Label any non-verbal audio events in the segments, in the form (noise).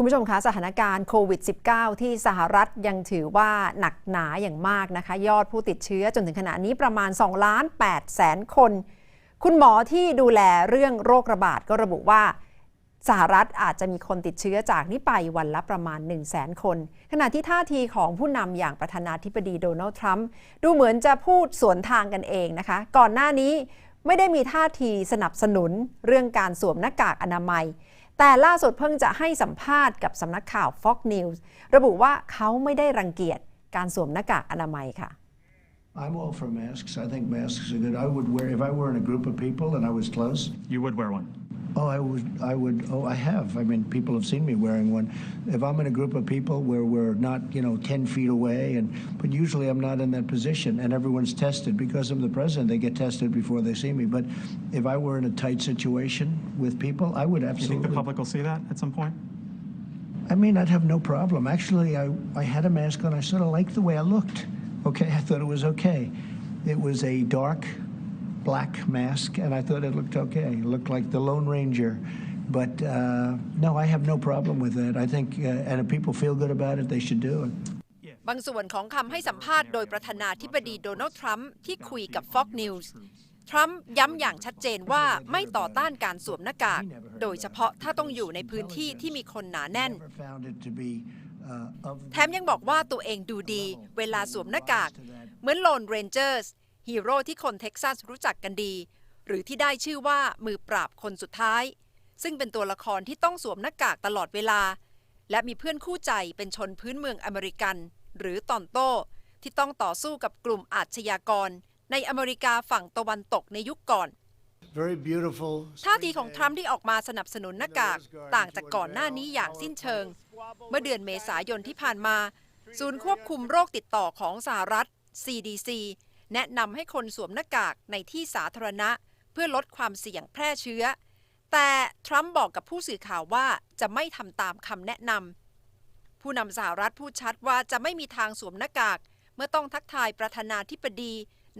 คุณผู้ชมคะสถานการณ์โควิด -19 ที่สหรัฐยังถือว่าหนักหนาอย่างมากนะคะ ยอดผู้ติดเชื้อจนถึงขณะนี้ประมาณ2ล้าน8แสนคน คุณหมอที่ดูแลเรื่องโรคระบาดก็ระบุว่า สหรัฐอาจจะมีคนติดเชื้อจากนี้ไปวันละประมาณ 1 0 0 0 0แสนคน ขณะที่ท่าทีของผู้นำอย่างประธานาธิบดีโดนัลด์ทรัมป์ดูเหมือนจะพูดสวนทางกันเองนะคะ ก่อนหน้านี้ไม่ได้มีท่าทีสนับสนุนเรื่องการสวมหน้ากากอนามัย แต่ล่าสุดเพิ่งจะให้สัมภาษณ์กับสำนักข่าว Fox News ระบุว่าเขาไม่ได้รังเกียจการสวมหน้ากากอนามัยค่ะ I'm all for masks. I think masks are good. I would wear if I were in a group of people and I was close. You would wear one. Oh, I would. I would. Oh, I have. I mean, people have seen me wearing one. If I'm in a group of people where we're not, you know, ten feet away, and but usually I'm not in that position, and everyone's tested because I'm the president. They get tested before they see me. But if I were in a tight situation with people, I would absolutely. You think the public will see that at some point? I mean, I'd have no problem. Actually, I, I had a mask on. I sort of liked the way I looked. Okay, (laughs) I thought it was okay. It was a dark black mask, and I thought it looked okay. It looked like the Lone Ranger. But uh, no, I have no problem with that. I think, uh, and if people feel good about it, they should do it. บางส่วนของคำให้สัมภาษณ์โดยประธานาธิบดีโดนัลด์ทรัมป์ที่คุยกับ Fox News ทรัมป์ย้ำอย่างชัดเจนว่าไม่ต่อต้านการสวมหน้ากาก โดยเฉพาะถ้าต้องอยู่ในพื้นที่ที่มีคนหนาแน่น Never found it to be uh, of แถมยังบอกว่าตัวเองดูดี เวลาสวมหน้ากาก เหมือนโลนเรนเจอร์ส ฮีโร่ที่คนเท็กซัสรู้จักกันดี หรือที่ได้ชื่อว่ามือปราบคนสุดท้าย ซึ่งเป็นตัวละครที่ต้องสวมหน้ากากตลอดเวลา และมีเพื่อนคู่ใจเป็นชนพื้นเมืองอเมริกัน หรือตอนโต้ที่ต้องต่อสู้กับกลุ่มอาชญากร ในอเมริกาฝั่งตะวันตกในยุคก่อน very beautiful. ท่าทีของทรัมป์ที่ออกมาสนับสนุนหน้ากากต่างจากก่อนหน้านี้อย่างสิ้นเชิง เมื่อเดือนเมษายนที่ผ่านมา ศูนย์ควบคุมโรคติดต่อของสหรัฐ CDC แนะนำให้คนสวมหน้ากากในที่สาธารณะ เพื่อลดความเสี่ยงแพร่เชื้อ แต่ทรัมป์บอกกับผู้สื่อข่าวว่าจะไม่ทำตามคำแนะนำผู้นำสหรัฐพูดชัดว่าจะไม่มีทางสวมหน้ากาก เมื่อต้องทักทายประธานาธิบดี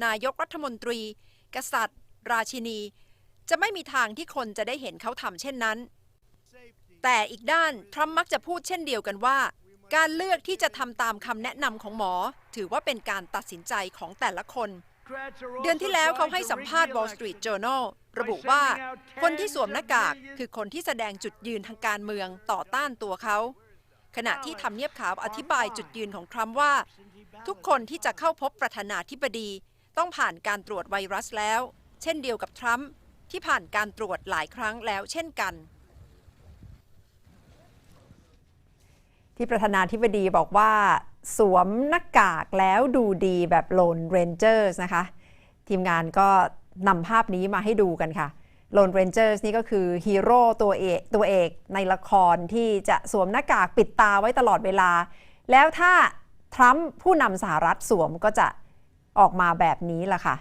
นายกรัฐมนตรี กษัตริย์ ราชินี จะไม่มีทางที่คนจะได้เห็นเขาทำเช่นนั้น แต่อีกด้านทรัมป์มักจะพูดเช่นเดียวกันว่า การเลือกที่จะทำตามคำแนะนำของหมอ ถือว่าเป็นการตัดสินใจของแต่ละคน เดือนที่แล้วเขาให้สัมภาษณ์ Wall Street Journal ระบุว่า คนที่สวมหน้ากากคือคนที่แสดงจุดยืนทางการเมืองต่อต้านตัวเขา ขณะที่ทำเนียบขาวอธิบายจุดยืนของทรัมป์ว่า ทุกคนที่จะเข้าพบประธานาธิบดีต้องผ่านการตรวจไวรัสแล้ว เช่นเดียวกับทรัมป์ที่ผ่านการตรวจหลายครั้งแล้วเช่นกัน ที่ประธานาธิบดีบอกว่า สวมหน้ากากแล้วดูดีแบบโลนเรนเจอร์สนะคะ ทีมงานก็นำภาพนี้มาให้ดูกันค่ะโลนเรนเจอร์สนี่ก็คือฮีโร่ตัวเอกตัวเอกในละครที่จะสวมหน้ากากปิดตาไว้ตลอดเวลา แล้วถ้าทรัมป์ผู้นำสหรัฐสวมก็จะออกมาแบบนี้ล่ะค่ะ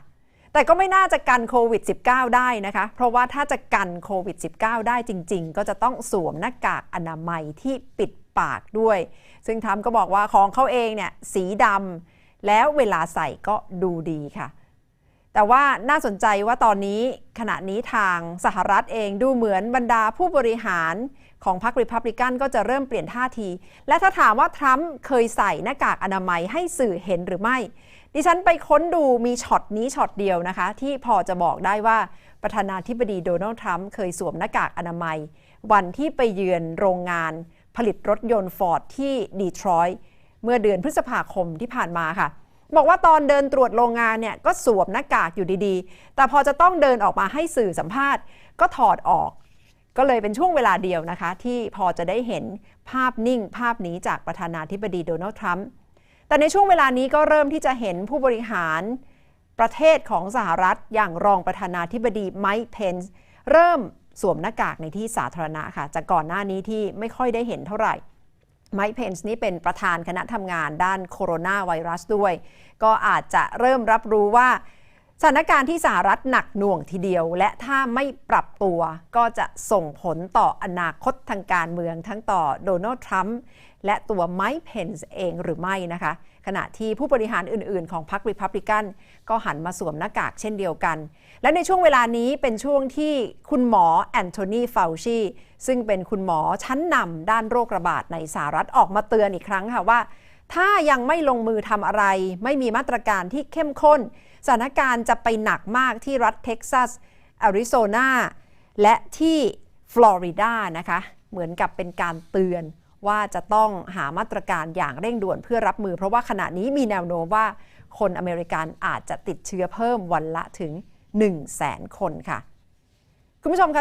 แต่ก็ไม่น่าจะกันโควิด -19 ได้นะคะ เพราะว่าถ้าจะกันโควิด -19 ได้จริง ๆ ก็จะต้องสวมหน้ากากอนามัยที่ปิด ปากด้วย ซึ่งทรัมป์ก็บอกว่าของเขาเองเนี่ยสีดำแล้วเวลาใส่ก็ดูดีค่ะ แต่ว่าน่าสนใจว่าตอนนี้ขณะนี้ทางสหรัฐเองดูเหมือนบรรดาผู้บริหารของพรรคริพับลิกันก็จะเริ่มเปลี่ยนท่าที และถ้าถามว่าทรัมป์เคยใส่หน้ากากอนามัยให้สื่อเห็นหรือไม่ ดิฉันไปค้นดูมีช็อตนี้ช็อตเดียวนะคะ ที่พอจะบอกได้ว่าประธานาธิบดีโดนัลด์ทรัมป์เคยสวมหน้ากากอนามัย วันที่ไปเยือนโรงงาน ผลิตรถยนต์ฟอร์ดที่ดีทรอยต์เมื่อเดือนพฤษภาคมที่ผ่านมาค่ะ บอกว่าตอนเดินตรวจโรงงานเนี่ยก็สวมหน้ากากอยู่ดีๆ แต่พอจะต้องเดินออกมาให้สื่อสัมภาษณ์ ก็ถอดออก ก็เลยเป็นช่วงเวลาเดียวนะคะ ที่พอจะได้เห็นภาพนิ่งภาพนี้จากประธานาธิบดีโดนัลด์ทรัมป์แต่ในช่วงเวลานี้ก็เริ่มที่จะเห็นผู้บริหารประเทศของสหรัฐอย่างรองประธานาธิบดีไมค์เพนส์เริ่ม สวมหน้ากากในที่สาธารณะค่ะจากก่อนหน้านี้ที่ไม่ค่อยได้เห็นเท่าไหร่ไมค์เพนส์นี่เป็นประธานคณะทำงานด้านโคโรนาไวรัสด้วย ก็อาจจะเริ่มรับรู้ว่า สถานการณ์ที่สหรัฐหนักหน่วงทีเดียว และถ้าไม่ปรับตัวก็จะส่งผลต่ออนาคตทางการเมืองทั้งต่อโดนัลด์ทรัมป์และตัวไมค์เพนส์เองหรือไม่นะคะ ขณะที่ผู้บริหารอื่นๆ ของพรรคริพับลิกันก็หันมาสวมหน้ากากเช่นเดียวกัน และในช่วงเวลานี้เป็นช่วงที่คุณหมอแอนโทนีเฟาวชีซึ่งเป็นคุณหมอชั้นนำด้านโรคระบาดในสหรัฐออกมาเตือนอีกครั้งค่ะว่า ถ้ายังไม่ลงมือทำอะไร ไม่มีมาตรการที่เข้มข้น สถานการณ์จะไปหนักมากที่รัฐเท็กซัสแอริโซนาและที่ฟลอริดานะคะ เหมือนกับเป็นการเตือนว่าจะต้องหามาตรการอย่างเร่งด่วนเพื่อรับมือ เพราะว่าขณะนี้มีแนวโน้มว่าคนอเมริกันอาจจะติดเชื้อเพิ่มวันละถึง 1 0 0 0 0แสนคนค่ะ คุณผู้ชมคะ